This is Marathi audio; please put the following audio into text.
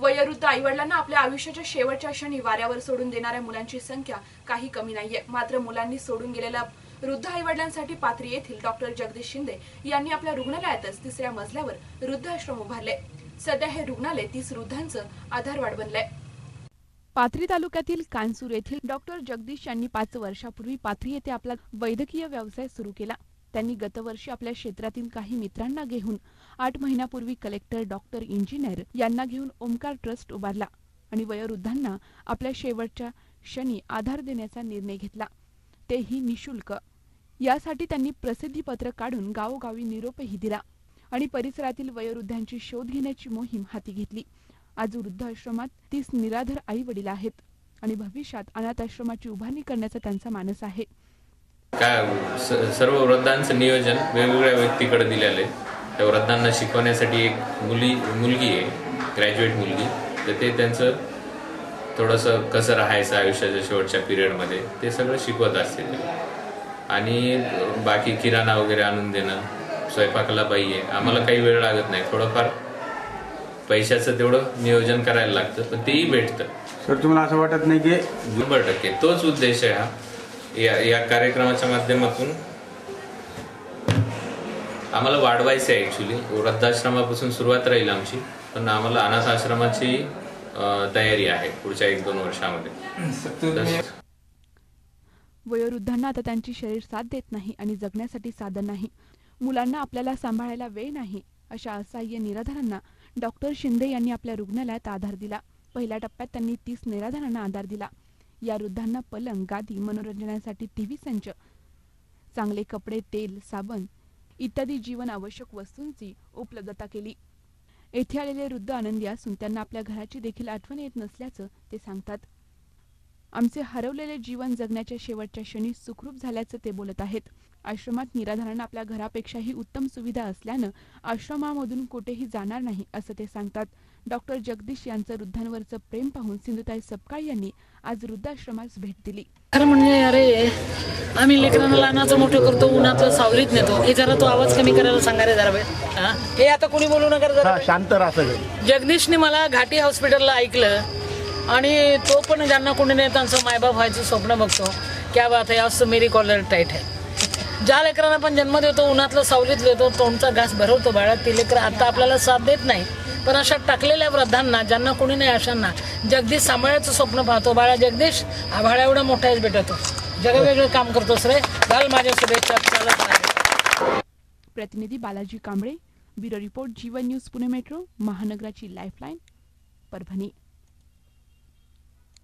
वयोवृद्ध आईवडिलांना आपल्या आयुष्याच्या शेवटच्या क्षणी वाऱ्यावर सोडून देणाऱ्या मुलांची संख्या काही कमी नाहीये. मात्र मुलांनी सोडून गेलेल्या वृद्ध आईवडिलांसाठी पाथरी येथील डॉक्टर जगदीश शिंदे यांनी आपल्या रुग्णालयातच तिसऱ्या मजल्यावर वृद्धाश्रम उभारले. सध्या हे रुग्णालय तीस वृद्धांचं आधारवाड बनलंय. पाथरी तालुक्यातील कानसूर येथील डॉक्टर जगदीश यांनी पाच वर्षापूर्वी पाथरी येथे आपला वैद्यकीय व्यवसाय सुरू केला. त्यांनी गतवर्षी आपल्या क्षेत्रातील काही मित्रांना घेऊन आठ महिन्यापूर्वी कलेक्टर डॉक्टर इंजिनियर यांना घेऊन ओमकार ट्रस्ट उभारला आणि वयोवृद्धांना आपल्या शेवटच्या क्षणी आधार देण्याचा निर्णय घेतला. तेही निशुल्क. यासाठी त्यांनी प्रसिद्धीपत्र काढून गावोगावी निरोपही दिला आणि परिसरातील वयोवृद्धांची शोध घेण्याची मोहीम हाती घेतली. आज वृद्धाश्रमात तीस निराधार आई वडील आहेत आणि भविष्यात अनाथाश्रमाची उभारणी करण्याचा त्यांचा मानस आहे. काय स- सर्व वृद्धांचं नियोजन वेगवेगळ्या व्यक्तीकडे दिलेलं आहे. त्या वृद्धांना शिकवण्यासाठी एक मुली मुलगी आहे ग्रॅज्युएट मुलगी. तर ते त्यांचं थोडंसं कसं राहायचं आयुष्याच्या शेवटच्या पिरियडमध्ये ते सगळं शिकवत असते ते. आणि बाकी किराणा वगैरे आणून देणं स्वयंपाकाला बाई आहे आम्हाला काही वेळ लागत नाही. थोडंफार पैशाचं तेवढं नियोजन करायला लागतं पण तेही भेटतं. सर तुम्हाला असं वाटत नाही की शंभर टक्के. तोच उद्देश आहे हा. या या कार्यक्रमाच्या माध्यमातून आम्हाला वाढवायचं आहे ॲक्च्युली वृद्धाश्रमापासून सुरुवात राहील आमची पण आम्हाला अनाथ आश्रमाची तयारी आहे पुढच्या एक दोन वर्षामध्ये. वयोवृद्धांना आता त्यांची शरीर साथ देत नाही आणि जगण्यासाठी साधन नाही. मुलांना आपल्याला सांभाळायला वेळ नाही अशा असह्य निराधारांना डॉक्टर शिंदे यांनी आपल्या रुग्णालयात आधार दिला. पहिल्या टप्प्यात त्यांनी तीस निराधारांना आधार दिला. या वृद्धांना पलंग गादी मनोरंजनासाठी टीव्ही संच चांगले कपडे तेल साबण इत्यादी जीवन आवश्यक वस्तूंची उपलब्धता केली. येथे आलेले वृद्ध आनंदी असून त्यांना आपल्या घराची देखील आठवण येत नसल्याचं ते सांगतात. आमचे हरवलेले जीवन जगण्याच्या शेवटच्या क्षणी सुखरूप झाल्याचं ते बोलत आहेत. आश्रमात निराधारांना आपल्या घरापेक्षाही उत्तम सुविधा असल्यानं आश्रमामधून कुठेही जाणार नाही असं ते सांगतात. डॉक्टर जगदीश यांचं वृद्धांवरचं प्रेम पाहून सिंधुताई सपकाळ यांनी आज वृद्धाश्रमास भेट दिली. खरं म्हणजे अरे आम्ही लेकरांना लहानाचं मोठं करतो उन्हाचं सावलीत नेतो. हे जरा तो आवाज कमी करायला सांगा रे जरा वेळ हा? आता कोणी बोलू नका जरा. शांत राहा सगळे. जगदीशने मला घाटी हॉस्पिटलला ऐकलं आणि तो पण ज्यांना कोणी नाही त्यांचं मायबाप व्हायचं स्वप्न बघतो. क्या बात आहे आज तर मेरी कॉलर टाईट आहे. ज्या लेकरांना पण जन्म देतो उन्हातलं सावलीत देतो तोंडचा घास भरवतो बाळा. ती लेकरं आता आपल्याला साथ देत नाही. पण अशा टाकलेल्या वृद्धांना ज्यांना कोणी नाही अशांना जगदीश सांभाळायचं स्वप्न पाहतो. बाळा जगदीश आभाळा एवढा मोठा आहेस बेटा तो. जगवेगळं काम करतोस रे. घाल माझ्या शुभेच्छा. प्रतिनिधी Balaji Kamble bureau report Jeevan news Pune metro महानगराची lifeline Parbhani.